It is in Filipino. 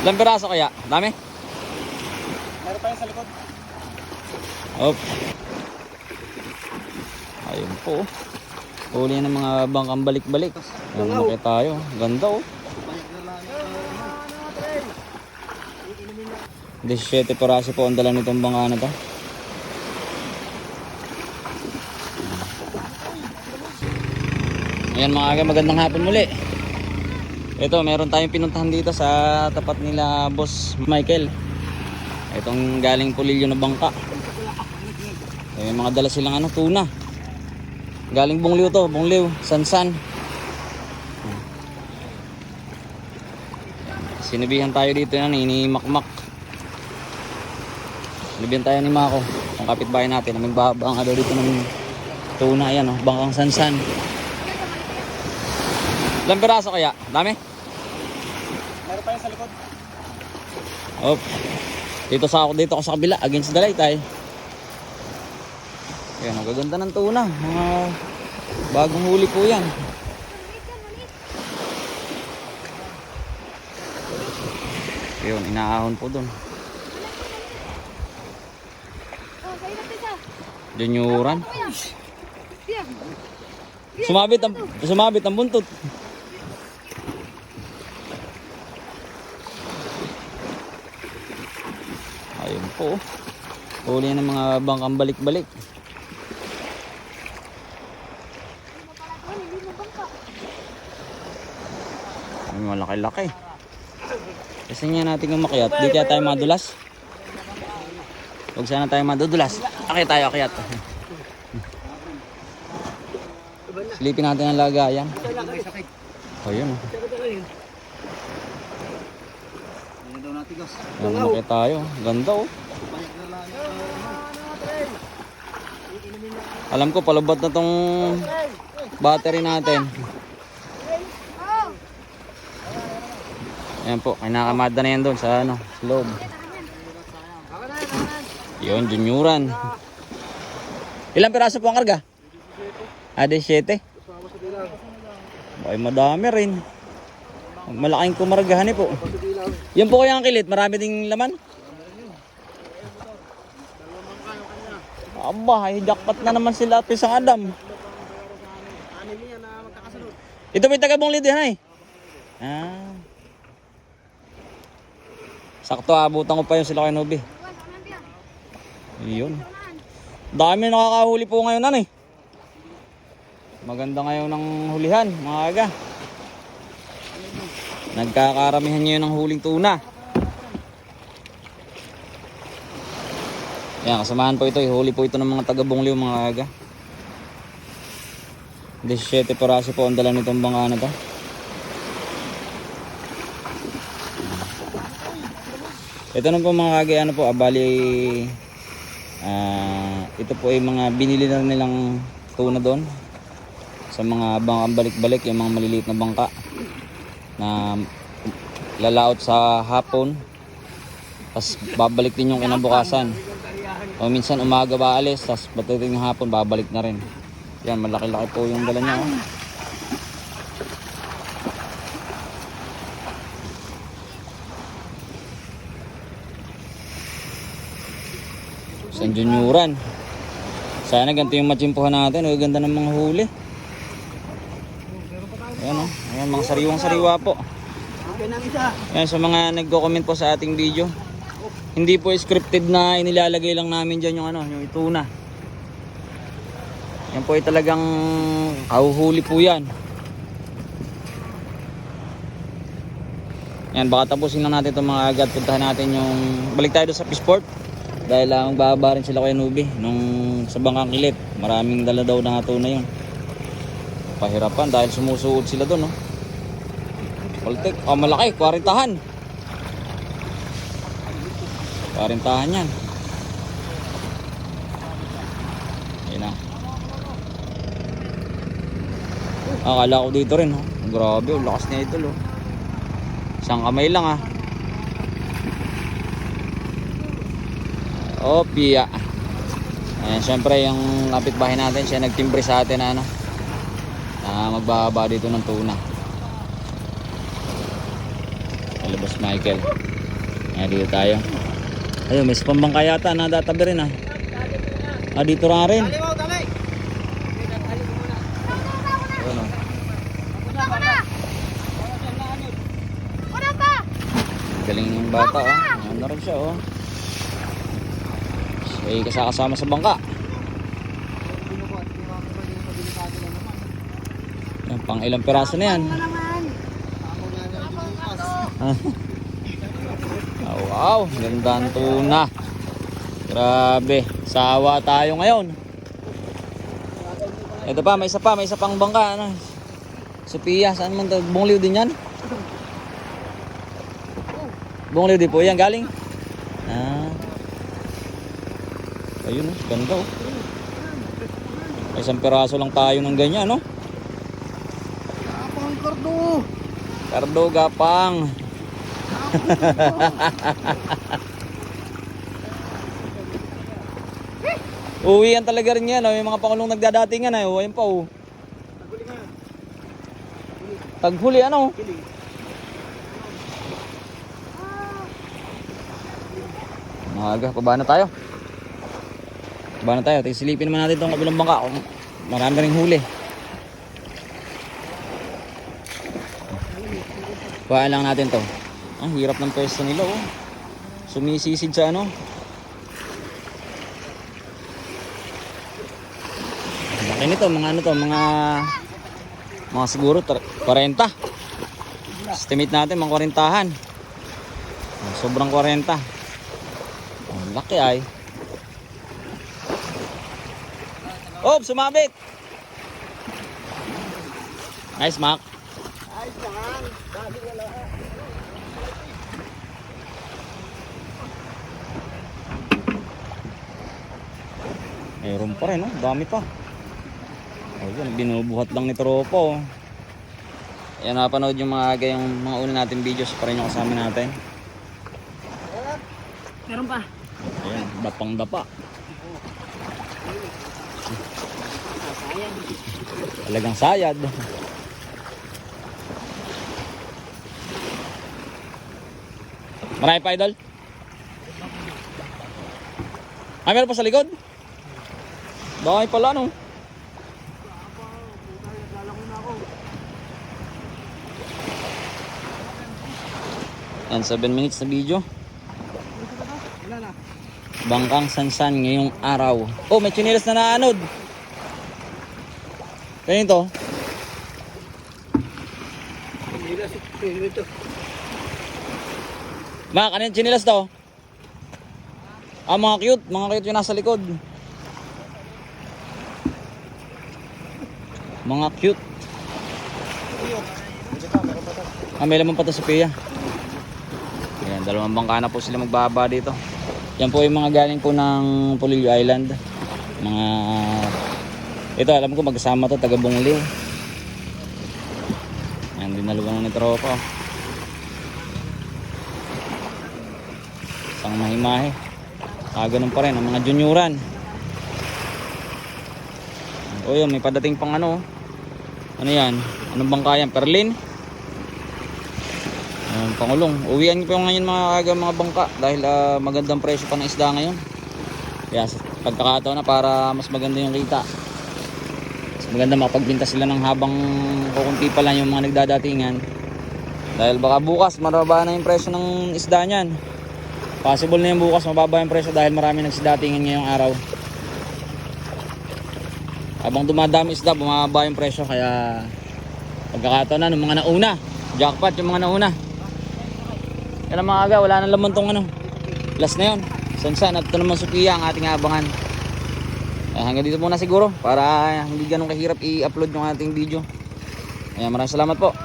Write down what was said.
Ilang piraso kaya? Dami? Meron pa yun sa likod. Op. Ayun po. Huli ng mga bangkang balik-balik. Ayan, malaki tayo. Ganda oh. 17 piraso po ang dala nitong bangka na to. Ayan mga aga, magandang hapon muli. Ito, meron tayong pinuntahan dito sa tapat nila Boss Michael. Itong galing pulilyo na bangka. May mga dala silang ano, tuna. Galing Bungliw to, Bungliw, Sansan. Sinabihan tayo dito yan, ni Makmak. Sinabihan tayo ni Mako, kung kapitbahay natin, na magbabang ano dito ng tuna, yan oh, bangkang Sansan. Ilang piraso kaya? Dami? Meron pa yun sa likod. Op. Dito sa ako dito ako sa kabila against the light ay. Yan, ang gaganda ng tuna. Mga bagong huli po yan. Yun, inaahon po doon. Oh, pisa. Junyuran. Diyan. Sumabit ang sumabit ang buntot. Ayun po. Huli ng mga bangkang balik-balik. Ay, malaki-laki. Kasi nga natin umakyat. Di kaya tayo madulas. Huwag sana tayo madudulas. Akit tayo, akyat. Silipin natin ang lagayan. Natin, Gus? Ayan, malaki tayo. Ganda oh. Alam ko, palubot na tong battery natin. Ayan po, kinakamada na yan doon sa ano, sa loob. Yun, junyuran. Ilang piraso po ang karga? Ah, 17. Ay, madami rin. Malaking kumargahan eh po. Yan po kaya ang kilit, marami ding laman. Aba, jackpot na naman sila at isang Adam. Ito may tagabong lid yan ay. Ah. Sakto, abutan ko pa yung sila kay Nobi. Yun. Dami nakakahuli po ngayon ano eh. Maganda ngayon ng hulihan, mga aga. Nagkakaramihan ngayon ng huling tuna. Yan, kasamahan po ito. Huli po ito ng mga taga-bungliw mga aga. 17 piraso po ang dala nitong bangka na to. Ito na po mga kagi, ano po, abali, ah, ito po ay mga binili na nilang tuna doon sa mga bangkang balik-balik, yung mga maliliit na bangka na lalaot sa hapon tapos babalik din yung kinabukasan o minsan umaga ba alis tapos pagdating ng hapon babalik na rin yan malaki-laki po yung dala niya oh. San Junyuran sana ganito yung matsimpuhan natin ang ganda ng mga huli Ayan o. Ayan, mga sariwang sariwa po. Ayan, sa mga nagko-comment po sa ating video. Hindi po scripted na inilalagay lang namin dyan yung ano, yung ituna. Yan po ay talagang kahuhuli po yan. Yan, baka tapusin lang natin itong mga agad. Puntahan natin yung... Balik tayo sa Fishport. Dahil lang bababa rin sila kay Nubi. Nung sa Bangkang Kilit. Maraming dala daw na tuna yun. Pahirapan dahil sumusuod sila doon, no? Paltek. Oh, malaki. Kwarintahan. Kwarintahan yan. Ayun na. Akala ko dito rin, oh. Grabe, oh. Lakas na ito, oh. Isang kamay lang, ah. Oh, piya. Ayan, syempre, yung kapitbahay natin, siya nagtimbre sa atin, na, ano, na magbababa dito ng tuna. Boss Michael. Ayan, dito tayo. Ayun, may pambangka yata na databi rin ah. Ah, dito ra rin. Dali mo, dali. Ayun, oh. Na! Galing yung bata oh. Ano na rin siya oh. Siya kasakasama sa bangka. Yan, pang ilang piraso na yan. Ah. Oh, wow, ganda ang tuna. Grabe, sawa tayo ngayon. Ito pa, may isa pa, may isa pang bangka. Ano? Sophia, saan man to? Bungliw din yan? Bungliw din po yan, galing? Ah. Ayun, oh, ganda oh. May Isang piraso lang tayo ng ganyan, no? Apang kardo. Cardo gapang. Uwi yan talaga rin yan. Oh. Yung mga pangulong nagdadatingan ay. Oh. Ayun pa oh. Naguli nga. Taghuli ano? Kiling. Maaga, pababa na tayo. Pababa na tayo. Silipin naman natin itong kabilang bangka. Kung marami ring huli. Kuhaan lang natin to. Ang hirap ng pwesto nila oh. Sumisisid sa ano. Laki nito, mga ano to, mga mga siguro tar- 40. Estimate natin mga 40-han. Sobrang 40. Ang laki ay. Oh, sumabit. Nice, Mac. Ayos lang. Dali wala. Mayroon pa rin, oh. Dami pa. Yan. Binubuhat lang ni Tropo. Oh. Yan, napanood yung mga gayong mga una natin videos pa rin yung kasama natin. Meron pa. Ayan, dapang dapa. Talagang sayad. Marami pa, idol? Ah, meron pa sa likod? Dami pala, no? Yan, 7 minutes na video. Bangkang Sansan ngayong araw. Oh, may chinilas na naanod. Kaya ito. Nila si Pinito. Ma, kanina chinilas to? Ah, mga cute. Mga cute yung nasa likod. Mga cute. Ah, may laman pa to sa Pia. Ayan, dalawang bangka na po sila magbaba dito. Yan po yung mga galing po ng Pulilio Island. Mga... Ito, alam ko magkasama to, taga Bungliw. Ayan, dinalugan na ni Tropa. Isang mahimahe. Ah, ganun pa rin, ang mga junioran. O yun, may padating pang ano. Ano yan? Anong bangka yan? Perlin? Ayan, pangulong. Uwian ko ngayon mga aga mga bangka dahil ah, magandang presyo pa ng isda ngayon. Kaya sa pagkakataon na para mas maganda yung kita. Mas maganda makapagbinta sila ng habang kukunti pa lang yung mga nagdadatingan. Dahil baka bukas maraba na yung presyo ng isda niyan. Possible na yung bukas mababa yung presyo dahil marami nagsidatingan ngayong araw. Habang dumadami isda, bumababa yung presyo kaya pagkakataon na ng mga nauna. Jackpot yung mga nauna. Yan ang mga aga, wala nang laman tong ano. Last na yun. Sansan at ito naman Sophia ang ating abangan. Eh, hanggang dito muna siguro para hindi ganun kahirap i-upload yung ating video. Ayan, maraming salamat po.